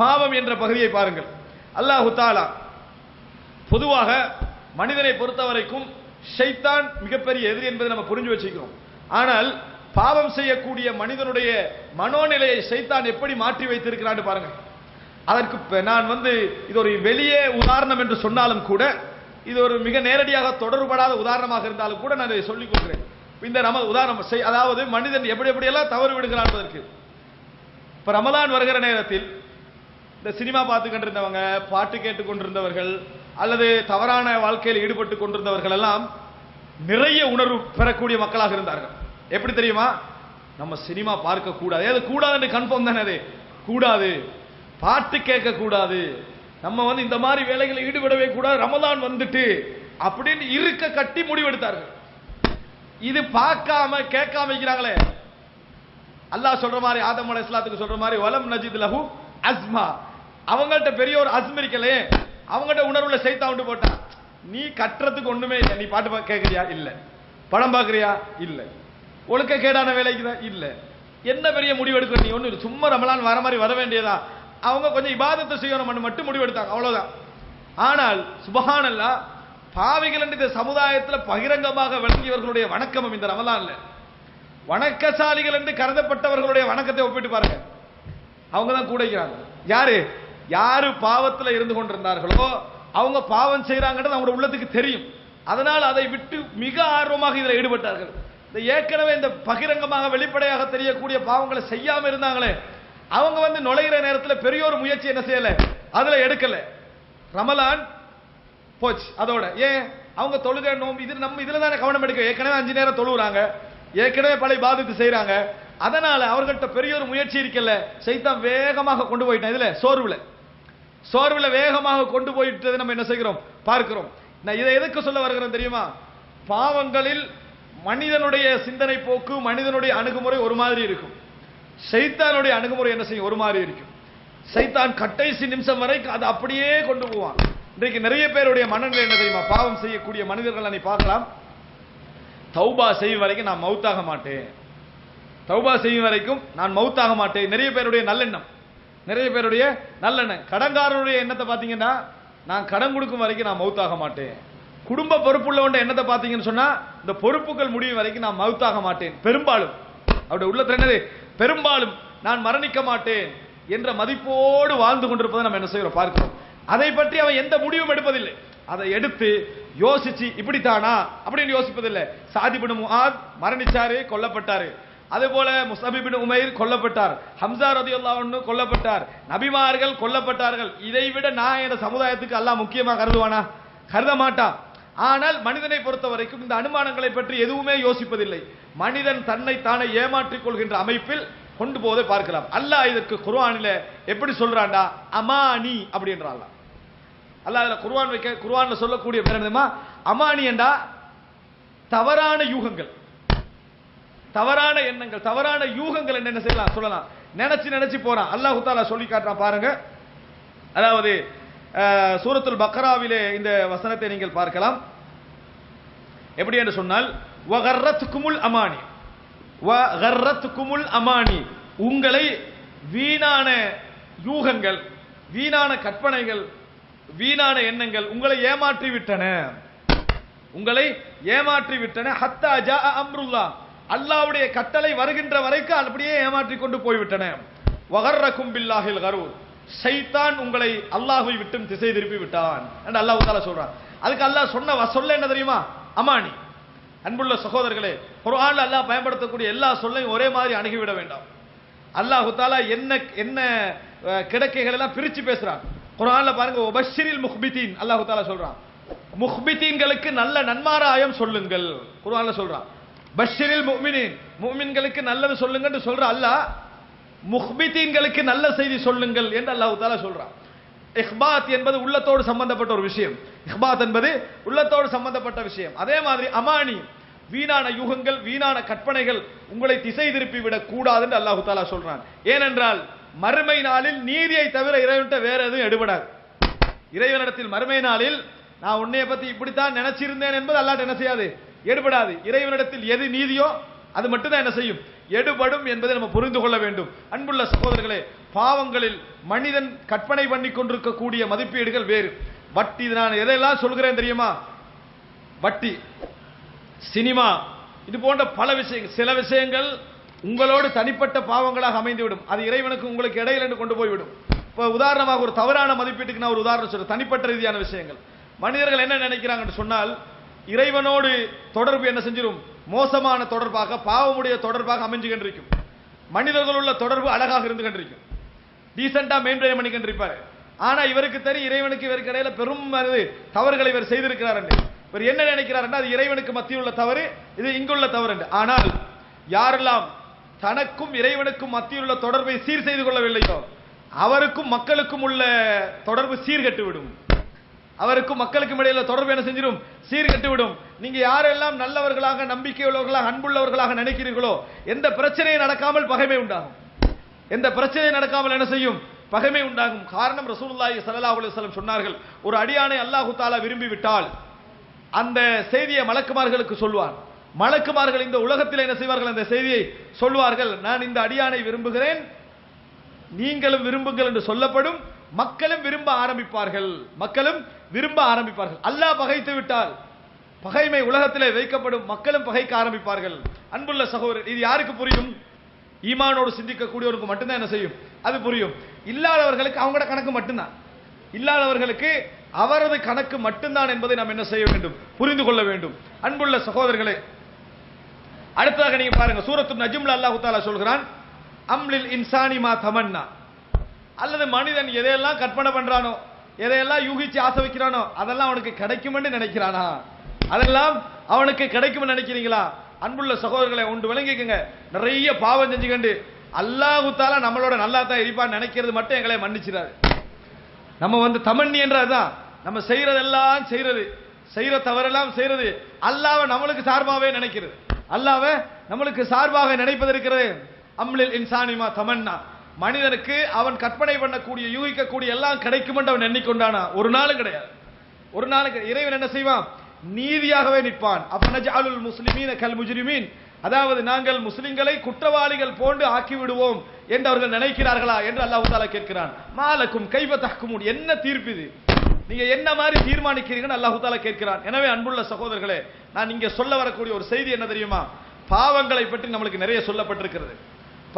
பாவம் என்ற பகுதியை பாருங்கள். அல்லாஹு தாலா பொதுவாக மனிதனை பொறுத்த வரைக்கும் ஷைத்தான் மிகப்பெரிய எதிரி என்பதை நம்ம புரிஞ்சு வச்சுக்கிறோம். ஆனால் பாவம் செய்யக்கூடிய மனிதனுடைய மனோநிலையை சைத்தான் எப்படி மாற்றி வைத்திருக்கிறான்னு பாருங்க அதற்கு நான் வந்து இது ஒரு வெளியே உதாரணம் என்று சொன்னாலும் கூட இது ஒரு மிக நேரடியாக தொடர்படாத உதாரணமாக இருந்தாலும் கூட நான் இதை சொல்லிக் கொள்கிறேன். இந்த நம்ம உதாரணம் செய்- அதாவது மனிதன் எப்படி எப்படியெல்லாம் தவறு விடுகிறான் என்பதற்கு. இப்போ ரமலான் வருகிற நேரத்தில் இந்த சினிமா பார்த்து கொண்டிருந்தவங்க பாட்டு கேட்டு கொண்டிருந்தவர்கள் அல்லது தவறான வாழ்க்கையில் ஈடுபட்டு கொண்டிருந்தவர்கள் எல்லாம் நிறைய உணர்வு பெறக்கூடிய மக்களாக இருந்தார்கள். எப்படி தெரியுமா? நம்ம சினிமா பார்க்க கூடாது. அது கூடாதுன்னு கன்ஃபார்ம் தானே அது? கூடாது. பாட்டு கேட்க கூடாது. நம்ம வந்து இந்த மாதிரி வேலைகளில் ஈடுபடவே கூடாது. ரமதான் வந்துட்டு அப்படின்னு இருக்க கட்டி முடிவெடுத்தார்கள். இது பார்க்காம கேட்காம வைக்கிறாங்களே அல்லாஹ் சொல்ற மாதிரி ஆதம் அலை இஸ்லாத்துக்கு சொல்ற மாதிரி வலம் நஜித் லஹு அஸ்மா. அவங்கள்ட்ட பெரிய ஒரு அஸ்ம் இருக்கலே அவங்கள்ட்ட உணர்வுல சைத்தா போட்டான் நீ கட்டுறதுக்கு ஒண்ணுமே இல்லை. நீ பாட்டு பா- இல்லை. படம் பார்க்குறியா இல்லை. ஒழுக்க கேடான வேலைக்கு தான்? இல்லை. என்ன பெரிய முடிவு எடுக்க நீ ஒன்று சும்மா ரமலான் வர மாதிரி வர வேண்டியதா? அவங்க கொஞ்சம் இபாதத்தை செய்யணும் மட்டும் முடிவு எடுத்தாங்க ஆனால் சுபஹானல்லா பாவிகள் இந்த சமுதாயத்தில் பகிரங்கமாக விளங்கியவர்களுடைய வணக்கமும் இந்த ரமலான்ல. வணக்கசாலிகள் என்று கருதப்பட்டவர்களுடைய வணக்கத்தை ஒப்பிட்டு பாருங்க. அவங்க தான் கூடைக்கிறாங்க யாரு? யாரு பாவத்தில் இருந்து கொண்டிருந்தார்களோ அவங்க பாவம் செய்கிறாங்கன்றது அவங்களோட உள்ளத்துக்கு தெரியும். அதனால் அதை விட்டு மிக ஆர்வமாக இதில் ஈடுபட்டார்கள். இந்த ஏற்கனவே இந்த பகிரங்கமாக வெளிப்படையாக தெரியக்கூடிய பாவங்களை செய்யாமல் இருந்தாங்களே அவங்க வந்து நுழையிற நேரத்தில் பெரிய ஒரு முயற்சி என்ன செய்யலை? அதில் எடுக்கலை. ரமலான் போச்சு அதோட. ஏன்? அவங்க தொழுகை நோம்பு இது நம்ம இதில் தானே கவனம் எடுக்க ஏற்கனவே அஞ்சு நேரம் தொழுகிறாங்க ஏற்கனவே பழைய பாதித்து செய்கிறாங்க அதனால் அவர்கள்ட்ட பெரிய ஒரு முயற்சி இருக்கல. சைத்தான் வேகமாக கொண்டு போயிட்டேன். இதில் சோர்வில். சோர்வில் வேகமாக கொண்டு போயிட்டதை நம்ம என்ன செய்கிறோம்? பார்க்கிறோம். நான் இதை எதுக்கு சொல்ல வருகிறேன் தெரியுமா? பாவங்களில் மனிதனுடைய சிந்தனை போக்கு மனிதனுடைய அணுகுமுறை ஒரு மாதிரி இருக்கும். சைத்தானுடைய அணுகுமுறை என்ன செய்யும்? ஒரு மாதிரி இருக்கும். சைத்தான் கட்டைசி நிமிஷம் வரைக்கும் அது அப்படியே கொண்டு போவான். இன்றைக்கு நிறைய பேருடைய மனநிலை என்ன தெரியுமா? பாவம் செய்யக்கூடிய மனிதர்கள் நீ பார்க்கலாம். தௌபா செய்யும் வரைக்கும் நான் மௌத்தாக மாட்டேன். தௌபா செய்யும் வரைக்கும் நான் மௌத்தாக மாட்டேன். நிறைய பேருடைய நல்லெண்ணம். நிறைய பேருடைய நல்லெண்ணம் கடன்காரனுடைய எண்ணத்தை பார்த்தீங்கன்னா நான் கடன் கொடுக்கும் வரைக்கும் நான் மௌத்தாக மாட்டேன். குடும்ப பொறுப்புள்ளவண்ட எண்ணத்தை பார்த்தீங்கன்னு சொன்னால் இந்த பொறுப்புகள் முடியும் வரைக்கும் நான் மௌத்தாக மாட்டேன். பெரும்பாலும். அவருடைய உள்ளத்தில் என்னது? பெரும்பாலும் நான் மரணிக்க மாட்டேன் என்ற மதிப்போடு வாழ்ந்து கொண்டிருப்பதை நம்ம என்ன செய்கிறோம் பார்க்கிறோம் அதை பற்றி அவன் எந்த முடிவும் எடுப்பதில்லை. அதை எடுத்து யோசிச்சு இப்படித்தானா? அப்படின்னு யோசிப்பதில்லை. சாதிபின் முகாத் மரணிச்சாரு கொல்லப்பட்டாரு. அதே போல முஸ்தபிபின் உமைர் கொல்லப்பட்டார். ஹம்சா ரதியுல்லாஹு ஒன்று கொல்லப்பட்டார். நபிமார்கள் கொல்லப்பட்டார்கள். இதைவிட நான் என் சமுதாயத்துக்கு எல்லாம் முக்கியமாக கருதுவானா? கருத மாட்டான் ஆனால் மனிதனை பொறுத்த வரைக்கும் இந்த அனுமானங்களை பற்றி எதுவுமே யோசிப்பதில்லை. மனிதன் தன்னை தானே ஏமாற்றிக் கொள்கின்ற அமைப்பில் கொண்டு போவதை பார்க்கலாம். அல்லாஹ் இதற்கு குர்வானில் எப்படி சொல்றாண்டா அமானி அப்படின்றாள் அல்லாஹ். அதில் குர்வான் வைக்க குர்ஆன்ல சொல்லக்கூடிய பேர் என்னதுமா? அமானி என்றா தவறான யூகங்கள். தவறான எண்ணங்கள் தவறான யூகங்கள் என்ன செய்யலாம் சொல்லலாம். நினைச்சு நினைச்சு போறான். அல்லாஹ் தாலா சொல்லி காட்டுறான் பாருங்க. அதாவது அஹ், சூரத்துல் பக்ராவிலே இந்த வசனத்தை நீங்கள் பார்க்கலாம். எப்படி என்று சொன்னால் வகர்ரத்துக்குமுல் அமானி. வகர்ரத்துக்குமுல் அமானி. உங்களை வீணான யூகங்கள் வீணான கற்பனைகள் வீணான எண்ணங்கள் உங்களை ஏமாற்றி விட்டன உங்களை ஏமாற்றி விட்டன ஹத்தா ஜா அம்ருல்லா அல்லாவுடைய கட்டளை வருகின்ற வரைக்கும் அப்படியே ஏமாற்றி கொண்டு போய்விட்டன. வகர்ரக்கும் பில்லாஹில் கரூர். சைத்தான் உங்களை அல்லாஹை விட்டும் திசை திருப்பி விட்டான். என்று அல்லாஹ் தாலா சொல்றான். அதுக்கு அல்லாஹ் சொன்ன சொல்ல என்ன தெரியுமா? அமானி. அன்புள்ள சகோதரர்களே குர்ஆன்ல அல்லாஹ் பயன்படுத்தக்கூடிய எல்லா சொல்லையும் ஒரே மாதிரி அணுகிவிட வேண்டாம். அல்லாஹு தாலா என்ன என்ன அஹ், கிடக்கைகள் எல்லாம் பிரிச்சு பேசுறான். குரானில் பாருங்க ஒபஷிரில் முஹ்பிதீன் அல்லாஹு தாலா சொல்றான். முஹ்பிதீன்களுக்கு நல்ல நன்மாராயம் சொல்லுங்கள். குர்ஆன்ல சொல்றான். பஷிரில் முக்மினின். முக்மின்களுக்கு நல்லது சொல்லுங்கன்னு சொல்ற அல்லாஹ் முஹ்பிதீன்களுக்கு நல்ல செய்தி சொல்லுங்கள் என்று அல்லாஹு தாலா சொல்றான். இஹ்பாத் என்பது உள்ளத்தோடு சம்பந்தப்பட்ட ஒரு விஷயம். இஹ்பாத் என்பது உள்ளத்தோடு சம்பந்தப்பட்ட விஷயம். அதே மாதிரி அமானி வீணான யூகங்கள் வீணான கற்பனைகள் உங்களை திசை திருப்பி விடக் கூடாது என்று அல்லாஹு தாலா சொல்றான். ஏனென்றால் மறுமை நாளில் நீதியை தவிர இறைவன்ட்ட வேற எதுவும் எடுபடாது. இறைவனிடத்தில் மறுமை நாளில் நான் உன்னைய பத்தி இப்படித்தான் நினைச்சிருந்தேன் என்பது அல்லாட்ட என்ன செய்யாது? எடுபடாது. இறைவனிடத்தில் எது நீதியோ அது மட்டும்தான் என்ன செய்யும்? எடுபடும் என்பதை நம்ம புரிந்து கொள்ள வேண்டும். அன்புள்ள சகோதரர்களே பாவங்களில் மனிதன் கற்பனை பண்ணி கொண்டிருக்கக்கூடிய மதிப்பீடுகள் வேறு. வட்டி இது நான் எதையெல்லாம் சொல்கிறேன் தெரியுமா? வட்டி சினிமா இது போன்ற பல விஷயங்கள். சில விஷயங்கள் உங்களோடு தனிப்பட்ட பாவங்களாக அமைந்துவிடும். அது இறைவனுக்கு உங்களுக்கு இடையில என்று கொண்டு போய்விடும். இப்போ உதாரணமாக ஒரு தவறான மதிப்பீட்டுக்கு நான் ஒரு உதாரணம் சொல்றேன். தனிப்பட்ட ரீதியான விஷயங்கள். மனிதர்கள் என்ன நினைக்கிறாங்கன்னு சொன்னால் இறைவனோடு தொடர்பு என்ன செஞ்சிடும் மோசமான தொடர்பாக பாவமுடைய தொடர்பாக அமைஞ்சு கண்டிருக்கும் மனிதர்கள் உள்ள தொடர்பு அழகாக இருந்து கண்டிருக்கும் டீசெண்டாக மெயின்டைன் பண்ணி கண்டிருப்பார் ஆனால் இவருக்கு தெரியும் இறைவனுக்கு இவருக்கு இடையில பெரும் தவறுகளை இவர் செய்திருக்கிறார் என்று இவர் என்ன நினைக்கிறார் அது இறைவனுக்கு மத்தியில் உள்ள தவறு இது இங்குள்ள தவறு என்று ஆனால் யாரெல்லாம் தனக்கும் இறைவனுக்கும் மத்தியில் உள்ள தொடர்பை சீர் செய்து கொள்ளவில்லையோ அவருக்கும் மக்களுக்கும் உள்ள தொடர்பு சீர்கெட்டு விடும் அவருக்கும் மக்களுக்கும் இடையில தொடர்பு என்ன செஞ்சிடும் சீர்கெட்டு விடும் நீங்க யாரெல்லாம் நல்லவர்களாக நம்பிக்கையுள்ளவர்களாக அன்புள்ளவர்களாக நினைக்கிறீர்களோ எந்த பிரச்சனையும் நடக்காமல் பகைமை உண்டாகும். எந்த பிரச்சனையும் நடக்காமல் என்ன செய்யும்? பகைமை உண்டாகும். காரணம் ரசூலுல்லாஹி ஸல்லல்லாஹு அலைஹி வஸல்லம் சொன்னார்கள். ஒரு அடியானை அல்லாஹு தாலா விரும்பி விட்டால் அந்த செய்தியை மலக்குமார்களுக்கு சொல்வார் மலக்குமார்கள் இந்த உலகத்தில் என்ன செய்வார்கள்? அந்த செய்தியை சொல்வார்கள். நான் இந்த அடியானை விரும்புகிறேன். நீங்களும் விரும்புங்கள் என்று சொல்லப்படும். மக்களும் விரும்ப ஆரம்பிப்பார்கள். மக்களும் விரும்ப ஆரம்பிப்பார்கள். அல்லாஹ் பகைத்து விட்டால் பகைமை உலகத்திலே வைக்கப்படும் மக்களும் பகைக்க ஆரம்பிப்பார்கள். அன்புள்ள சகோதரர் இது யாருக்கு புரியும்? ஈமானோடு சிந்திக்கக்கூடியவருக்கு மட்டும்தான் என்ன செய்யும்? அது புரியும். இல்லாதவர்களுக்கு அவங்களோட கணக்கு மட்டும்தான். இல்லாதவர்களுக்கு அவரது கணக்கு மட்டும்தான் என்பதை நாம் என்ன செய்ய வேண்டும்? புரிந்து கொள்ள வேண்டும். அன்புள்ள சகோதரர்களே அடுத்ததாக நீங்க பாருங்க. சூரத்து நஜிம்ல அல்லாஹ் தாலா சொல்கிறான் அம்லில் இன்சானி மா தமன்னா. அல்லது மனிதன் எதையெல்லாம் கற்பனை பண்றானோ எதையெல்லாம் யூகிச்சு ஆசை வைக்கிறானோ அதெல்லாம் அவனுக்கு கிடைக்கும்னு நினைக்கிறானா? அதெல்லாம் அவனுக்கு கிடைக்கும்னு நினைக்கிறீங்களா? அன்புள்ள சகோதரர்களை ஒன்று விளங்கிக்குங்க. நிறைய பாவம் செஞ்சுக்கண்டு அல்லாஹு நம்மளோட நல்லா தான் இருப்பான்னு நினைக்கிறது மட்டும் எங்களை மன்னிச்சிடாது. நம்ம வந்து தமண்ணி என்றதுதான் நம்ம செய்யறதெல்லாம் செய்யறது. செய்யற தவறெல்லாம் செய்யறது. அல்லாஹ்வை நம்மளுக்கு சார்பாகவே நினைக்கிறது. அல்லாவ நம்மளுக்கு சார்பாக நினைப்பது இருக்கிறது. அம்லில் இன்சானிமா தமன்னா. மனிதனுக்கு அவன் கற்பனை பண்ணக்கூடிய யூகிக்கக்கூடிய எல்லாம் கிடைக்கும் என்று அவன் எண்ணிக்கொண்டானா? ஒரு நாளும் கிடையாது. ஒரு நாளும் இறைவன் என்ன செய்வான்? நீதியாகவே நிற்பான். அப்பனஜாலுல் முஸ்லிமீன் கல் முஜ்ரிமீன். அதாவது நாங்கள் முஸ்லிம்களை குற்றவாளிகள் போன்று ஆக்கி விடுவோம் என்று அவர்கள் நினைக்கிறார்களா என்று அல்லாஹு தாலா கேட்கிறான். மாலக்கும் கைவ தஹ்குமூன். என்ன தீர்ப்பு இது? நீங்க என்ன மாதிரி தீர்மானிக்கிறீங்கன்னு அல்லாஹு தாலா கேட்கிறான். எனவே அன்புள்ள சகோதரர்களே நான் இங்க சொல்ல வரக்கூடிய ஒரு செய்தி என்ன தெரியுமா? பாவங்களை பற்றி நம்மளுக்கு நிறைய சொல்லப்பட்டிருக்கிறது.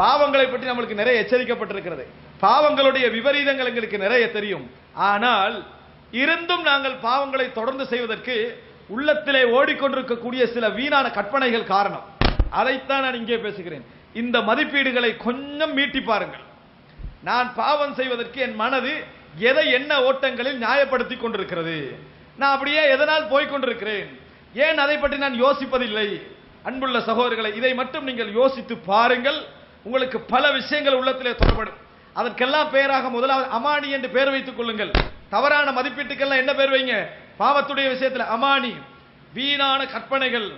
பாவங்களை பற்றி நம்மளுக்கு நிறைய எச்சரிக்கப்பட்டிருக்கிறது. பாவங்களுடைய விபரீதங்கள் எங்களுக்கு நிறைய தெரியும். ஆனால் இருந்தும் நாங்கள் பாவங்களை தொடர்ந்து செய்வதற்கு உள்ளத்திலே ஓடிக்கொண்டிருக்கக்கூடிய சில வீணான கற்பனைகள் காரணம். அதைத்தான் நான் இங்கே பேசுகிறேன். இந்த மதிப்பீடுகளை கொஞ்சம் மீட்டி பாருங்கள். நான் பாவம் செய்வதற்கு என் மனது எதை என்ன ஓட்டங்களில் நியாயப்படுத்தி கொண்டிருக்கிறது? நான் அப்படியே எதனால் போய்கொண்டிருக்கிறேன் ஏன் அதை பற்றி நான் யோசிப்பதில்லை? அன்புள்ள சகோதரர்களை இதை மட்டும் நீங்கள் யோசித்து பாருங்கள். உங்களுக்கு பல விஷயங்கள் உள்ளத்திலே தொடர்படும். அதற்கெல்லாம் பெயராக முதலாவது அமானி என்று பெயர் வைத்துக் கொள்ளுங்கள். தவறான மதிப்பீட்டுக்கெல்லாம் என்ன பேர் வைங்க? பாவத்துடைய விஷயத்தில் அமானி. வீணான கற்பனைகள்.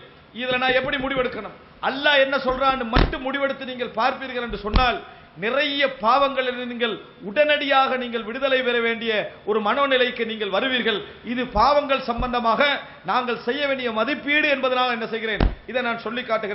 இதில் நான் எப்படி முடிவெடுக்கணும்? அல்லாஹ் என்ன சொல்றான்னு மட்டும் முடிவெடுத்து நீங்கள் பார்ப்பீர்கள் என்று சொன்னால் நிறைய பாவங்களில் நீங்கள் உடனடியாக நீங்கள் விடுதலை பெற வேண்டிய ஒரு மனோநிலைக்கு நீங்கள் வருவீர்கள். இது பாவங்கள் சம்பந்தமாக நாங்கள் செய்ய வேண்டிய மதிப்பீடு என்பதனால் என்ன செய்கிறேன்? இதை நான் சொல்லி காட்டுகிறேன்.